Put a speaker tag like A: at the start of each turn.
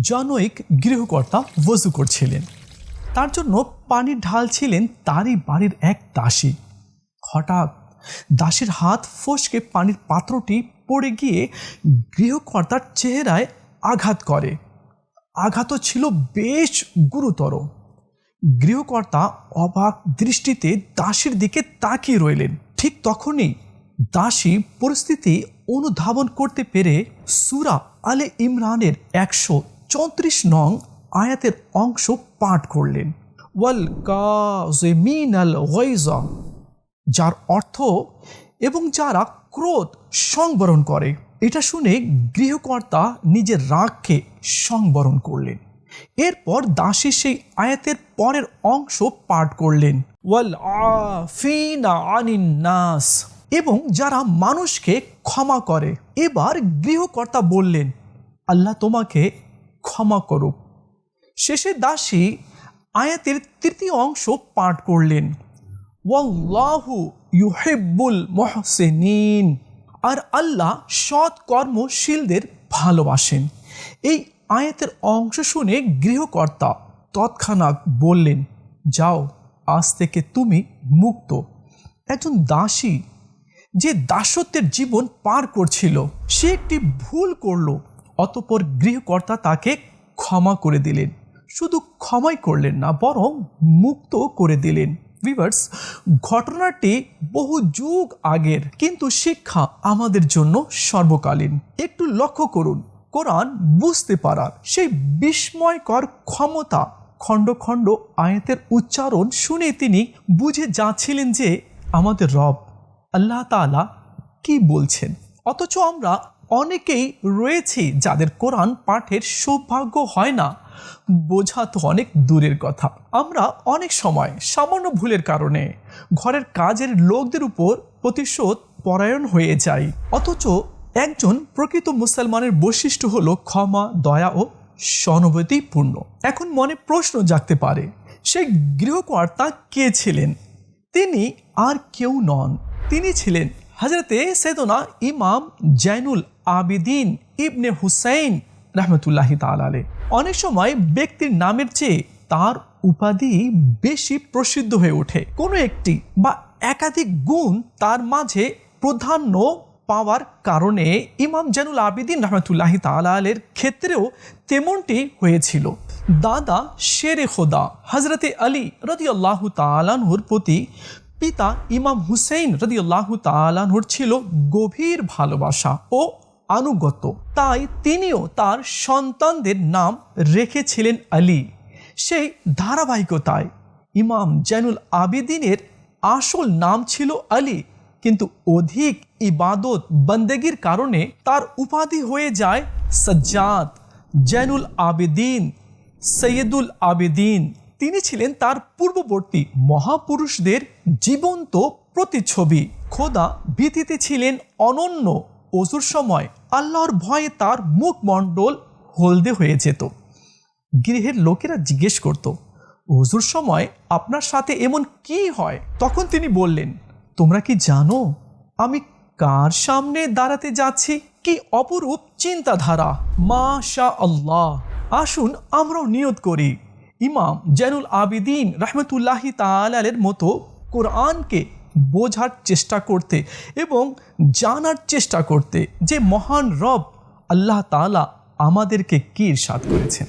A: জনৈক গৃহকর্তা ওযু করছিলেন। তার জন্য পানি ঢালছিলেন তারই বাড়ির এক দাসী। হঠাৎ দাসীর হাত ফসকে পানির পাত্রটি পড়ে গিয়ে গৃহকর্তার চেহারায় আঘাত করে। আঘাতও ছিল বেশ গুরুতর। গৃহকর্তা অবাক দৃষ্টিতে দাসীর দিকে তাকিয়ে রইলেন। ঠিক তখনই দাসী পরিস্থিতি অনুধাবন করতে পেরে সুরা আলে ইমরানের একশো চৌত্রিশ নং আয়াতের অংশ পাঠ করলেন। ওয়াল কাজিমিন আল ওয়াইজা যার অর্থ এবং যারা ক্রোধ সংবরণ করে। এটা শুনে গৃহকর্তা নিজের রাগকে সংবরণ করলেন। এরপর দাসী সেই আয়াতের পরের অংশ পাঠ করলেন। ওয়াল আফিনা আনিন নাস, এবং যারা মানুষকে ক্ষমা করে। এবার গৃহকর্তা বললেন, আল্লাহ তোমাকে ক্ষমা করুক। শেষে দাসী আয়াতের তৃতীয় অংশ পাঠ করলেন, ওয়াল্লাহু ইউহিব্বুল মহসেনিন। আর আল্লাহ সৎ কর্মশীলদের ভালোবাসেন। এই আয়াতের অংশ শুনে গৃহকর্তা তৎক্ষণাৎ বললেন, যাও, আজ থেকে তুমি মুক্ত। একজন দাসী যে দাসত্বের জীবন পার করছিল, সে একটি ভুল করল। অতপর গৃহকর্তা তাকে ক্ষমা করে দিলেন। শুধু ক্ষমাই করলেন না, বরং মুক্ত করে দিলেন। ভিভার্স ঘটনাটি বহু যুগ আগের, কিন্তু শিক্ষা আমাদের জন্য সর্বকালীন। একটু লক্ষ্য করুন, কোরআন বুঝতে পারার সেই বিস্ময়কর ক্ষমতা খণ্ড খণ্ড আয়াতের উচ্চারণ শুনে তিনি বুঝে যাচ্ছিলেন যে আমাদের রব, আল্লাহ তাআলা কি বলছেন। অথচ আমরা অনেকেই রয়েছে যাদের কোরআন পাঠের সৌভাগ্য হয় না। বোঝা তো অনেক দূরের কথা। আমরা অনেক সময় সামান্য ভুলের কারণে ঘরের কাজের লোকদের উপর প্রতিশোধ পরায়ণ হয়ে যাই। অথচ একজন প্রকৃত মুসলমানের বৈশিষ্ট্য হলো ক্ষমা, দয়া ও সহানুভূতিপূর্ণ। এখন মনে প্রশ্ন জাগতে পারে, সে গৃহকর্তা কে ছিলেন? তিনি আর কেউ নন। তিনি ছিলেন হজরতে সেদনা ইমাম জাইনুল আবিদিন ইবনে হুসাইন রহমতুল্লাহ তালালে অনেক সময় ব্যক্তির নামের চেয়ে তার উপাধি বেশি প্রসিদ্ধ হয়ে ওঠে। কোনো একটি বা একাধিক গুণ তার মাঝে প্রাধান্য পাওয়ার কারণে ইমাম জানুল আবিদিন রহমতুল্লাহ তালের ক্ষেত্রেও তেমনটি হয়েছিল। দাদা শেরে খোদা হজরতে আলী রদিয়াল্লাহ তালানহুর প্রতি পিতা ইমাম হুসেইন রদিয়াল্লাহ তালানহুর ছিল গভীর ভালোবাসা ও আনুগত তাই তিনিও তার সন্তানদের নাম রেখেছিলেন আলী। সেই ধারাবাহিকতায় ইমাম জানুল আবিদিনের আসল নাম ছিল আলী, কিন্তু অধিক ইবাদত বন্দেগির কারণে তার উপাধি হয়ে যায় সজ্জাদ জৈনুল আবেদিন, সৈয়দুল আবেদিন। তিনি ছিলেন তার পূর্ববর্তী মহাপুরুষদের জীবন্ত প্রতিচ্ছবি। খোদা ভীতিতে ছিলেন অনন্য অজুর সময়। আল্লাহর ভয়ে তার মুখমণ্ডল হলদে হয়ে যেত। গৃহের লোকেরা জিজ্ঞেস করত অজুর সময় আপনার সাথে এমন কি হয়? তখন তিনি বললেন, তোমরা কি জানো আমি কার সামনে দাঁড়াতে যাচ্ছি? কি অপরূপ চিন্তাধারা। মা শাহ আল্লাহ আসুন আমরাও নিয়ত করি। ইমাম জৈনুল আবিদিন রহমতুল্লাহি তালের মতো কোরআনকে বোঝার চেষ্টা করতে এবং জানার চেষ্টা করতে যে মহান রব আল্লাহ তালা আমাদেরকে কী ইরশাদ করেছেন।